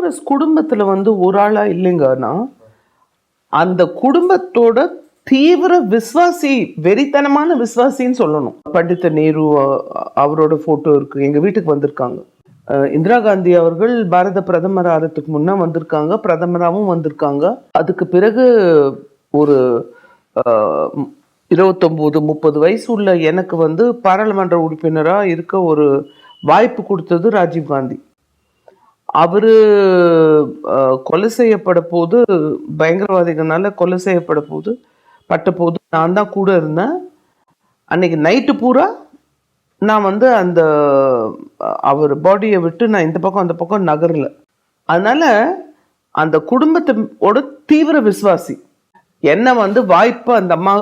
காங்கிரஸ் குடும்பத்தில் வந்து ஒரு ஆளாக இல்லைங்கன்னா அந்த குடும்பத்தோட தீவிர விஸ்வாசி வெறித்தனமான விஸ்வாசின்னு சொல்லணும். பண்டித நேரு அவரோட போட்டோ இருக்கு. எங்க வீட்டுக்கு வந்திருக்காங்க. இந்திரா காந்தி அவர்கள் பாரத பிரதமர் ஆகிறதுக்கு முன்னே வந்திருக்காங்க. பிரதமராகவும் வந்திருக்காங்க. அதுக்கு பிறகு ஒரு இருபத்தொம்போது முப்பது வயசு உள்ள எனக்கு வந்து பாராளுமன்ற உறுப்பினராக இருக்க ஒரு வாய்ப்பு கொடுத்தது ராஜீவ் காந்தி. அவர் கொலை செய்யப்பட போது பயங்கரவாதிகள்னால கொலை செய்யப்பட போது பட்ட போது நான் தான் கூட இருந்தேன். அன்னைக்கு நைட்டு பூரா நான் வந்து அந்த அவர் பாடியை விட்டு நான் இந்த பக்கம் அந்த பக்கம் நகரல. அதனால அந்த குடும்பத்தோட தீவிர விசுவாசி. என்ன வந்து வாய்ப்பு அந்த அம்மா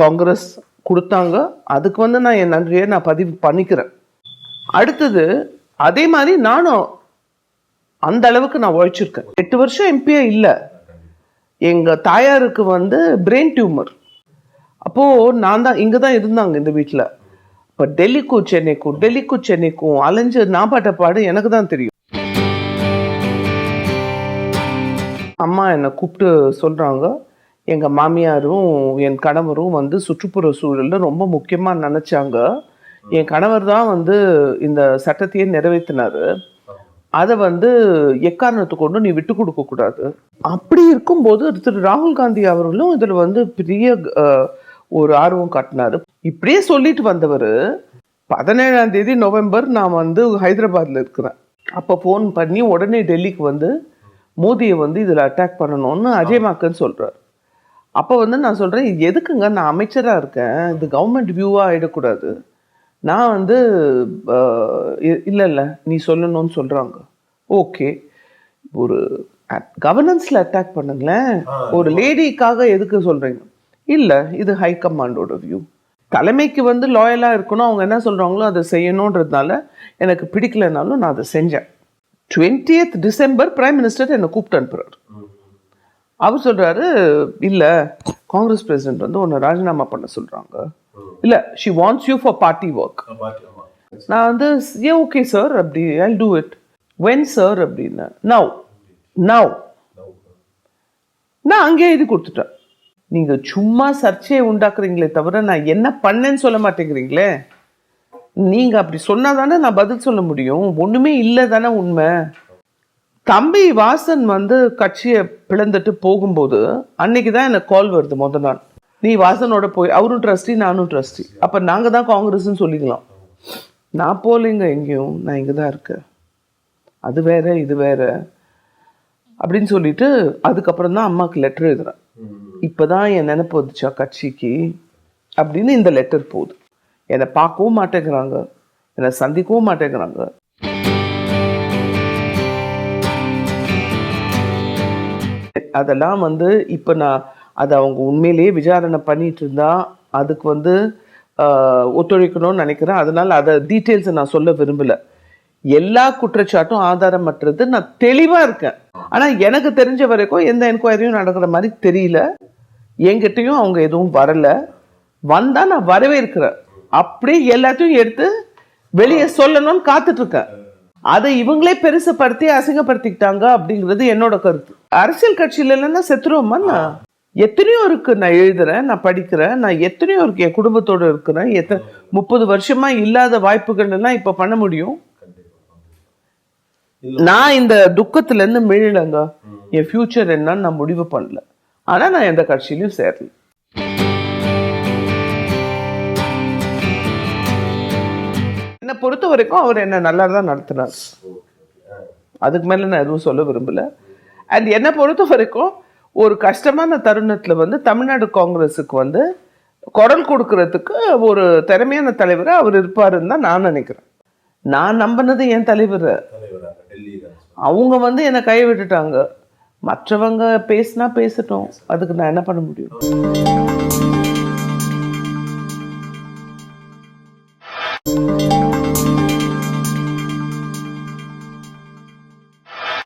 காங்கிரஸ் கொடுத்தாங்க அதுக்கு வந்து நான் என் நன்றியை நான் பதிவு பண்ணிக்கிறேன். அடுத்தது அதே மாதிரி நானும் அந்த அளவுக்கு நான் உழைச்சிருக்கேன். எட்டு வருஷம் எம்பியே இல்லை. எங்கள் தாயாருக்கு வந்து பிரெயின் டியூமர் அப்போது நான் தான் இங்கே தான் இருந்தாங்க இந்த வீட்டில் இப்போ டெல்லிக்கும் சென்னைக்கும் டெல்லிக்கும் சென்னைக்கும் அலைஞ்சு நான் பாட்ட பாடு எனக்கு தான் தெரியும். அம்மா என்னை கூப்பிட்டு சொல்கிறாங்க எங்கள் மாமியாரும் என் கணவரும் வந்து சுற்றுப்புற சூழலில் ரொம்ப முக்கியமாக நினச்சாங்க. என் கணவர் தான் வந்து இந்த சட்டத்தையே நிறைவேற்றினார் அதை வந்து எக்காரணத்தை கொண்டு நீ விட்டு கொடுக்க கூடாது. அப்படி இருக்கும்போது திரு ராகுல் காந்தி அவர்களும் இதுல வந்து பெரிய ஒரு ஆர்வம் காட்டினாரு. இப்படியே சொல்லிட்டு வந்தவர் பதினேழாம் தேதி நவம்பர் நான் வந்து ஹைதராபாத்ல இருக்கிறேன். அப்போ ஃபோன் பண்ணி உடனே டெல்லிக்கு வந்து மோதியை வந்து இதில் அட்டாக் பண்ணணும்னு அஜய் மாக்கன் சொல்றாரு. அப்போ வந்து நான் சொல்றேன் இது எதுக்குங்க? நான் அமைச்சரா இருக்கேன். இது கவர்மெண்ட் வியூவா ஆயிடக்கூடாது. நான் வந்து இல்ல இல்ல நீ சொல்லணும்னு சொல்றாங்க. ஓகே. ஒரு கவர்னன்ஸ்ல அட்டாக் பண்ணுங்களேன். ஒரு லேடிக்காக எதுக்கு சொல்றீங்க? இல்ல இது ஹை கமாண்டோட வியூ தலைமைக்கு வந்து லாயலா இருக்கணும். அவங்க என்ன சொல்றாங்களோ அதை செய்யணுன்றதுனால எனக்கு பிடிக்கலனாலும் நான் அதை செஞ்சேன். 20th டிசம்பர் பிரைம் மினிஸ்டர் என்னை கூப்பிட்டு அனுப்புறாரு. அவர் சொல்றாரு இல்ல காங்கிரஸ் பிரசிடென்ட் வந்து உன்னை ராஜினாமா பண்ண சொல்றாங்க. இல்ல she wants you for party work நான் வந்து ஏ ஓகே சார் அப்படி I do it when sir அப்படின்னு நவ் நவ் நான் அங்கே எழுதி கொடுத்துட்டேன். நீங்க சும்மா சர்ச்சையை உண்டாக்குறீங்களே தவிர நான் என்ன பண்ணேன்னு சொல்ல மாட்டேங்கிறீங்களே? நீங்க அப்படி சொன்னா தானே நான் பதில் சொல்ல முடியும். ஒண்ணுமே இல்லை தானே உண்மை. தம்பி வாசன் வந்து கட்சியை பிளந்துட்டு போகும்போது அன்னைக்கு தான் எனக்கு கால் வருது முத நாள். நீ வாசனோட போய் அவரும் ட்ரஸ்டி நானும் ட்ரஸ்டி அப்ப நாங்க தான் காங்கிரஸ்னு சொல்லிக்கலாம். நான் போகலைங்க எங்கேயும். நான் இங்க தான் இருக்கேன். அது வேற இது வேற. அப்படின்னு சொல்லிட்டு அதுக்கப்புறம் தான் அம்மாவுக்கு லெட்டர் எழுதுறேன் இப்பதான் என் நினைப்பு வந்துச்சா கட்சிக்கு? அப்படின்னு இந்த லெட்டர் போகுது. என்னை பார்க்கவும் மாட்டேங்கிறாங்க. என்னை சந்திக்கவும் மாட்டேங்கிறாங்க. அதெல்லாம் வந்து இப்போ நான் அதை அவங்க உண்மையிலேயே விசாரணை பண்ணிட்டு இருந்தா அதுக்கு வந்து ஒத்துழைக்கணும்னு நினைக்கிறேன். அதனால அதை டீட்டெயில்ஸை நான் சொல்ல விரும்பல. எல்லா குற்றச்சாட்டும் ஆதாரமற்றது. நான் தெளிவாக இருக்கேன். ஆனால் எனக்கு தெரிஞ்ச வரைக்கும் எந்த என்கொயரியும் நடக்கிற மாதிரி தெரியல. என்கிட்டயும் அவங்க எதுவும் வரலை. வந்தால் நான் வரவேற்கிறேன் அப்படியே எல்லாத்தையும் எடுத்து வெளியே சொல்லணும்னு காத்துட்ருக்கேன். அதை இவங்களே பெருசுப்படுத்தி அசிங்கப்படுத்திக்கிட்டாங்க அப்படிங்கிறது என்னோட கருத்து. அரசியல் கட்சியில இல்லைன்னா செத்துருவோமா நான்? எத்தனையோ இருக்கு நான் எழுதுறேன் நான் படிக்கிறேன் நான் எத்தனையோ இருக்கு என் குடும்பத்தோட இருக்கிறேன் எத்தனை முப்பது வருஷமா இல்லாத வாய்ப்புகள் எல்லாம் இப்ப பண்ண முடியும்? நான் இந்த துக்கத்துல இருந்து மீளங்க என் ஃபியூச்சர் என்னன்னு நான் முடிவு பண்ணல. ஆனா நான் எந்த கட்சியிலயும் சேரல. என்னை பொறுத்த வரைக்கும் அவர் என்ன நல்லா தான் நடத்தினார் அதுக்கு மேல நான் எதுவும் சொல்ல விரும்பல. அண்ட் என்னை பொறுத்த வரைக்கும் ஒரு கஷ்டமான தருணத்தில் வந்து தமிழ்நாடு காங்கிரஸுக்கு வந்து குரல் கொடுக்கறதுக்கு ஒரு திறமையான தலைவரா அவர் இருப்பாருன்னு தான் நான் நினைக்கிறேன். நான் நம்பினது என் தலைவர். அவங்க வந்து என்னை கை விட்டுட்டாங்க மற்றவங்க பேசினா பேசட்டும். அதுக்கு நான் என்ன பண்ண முடியும்?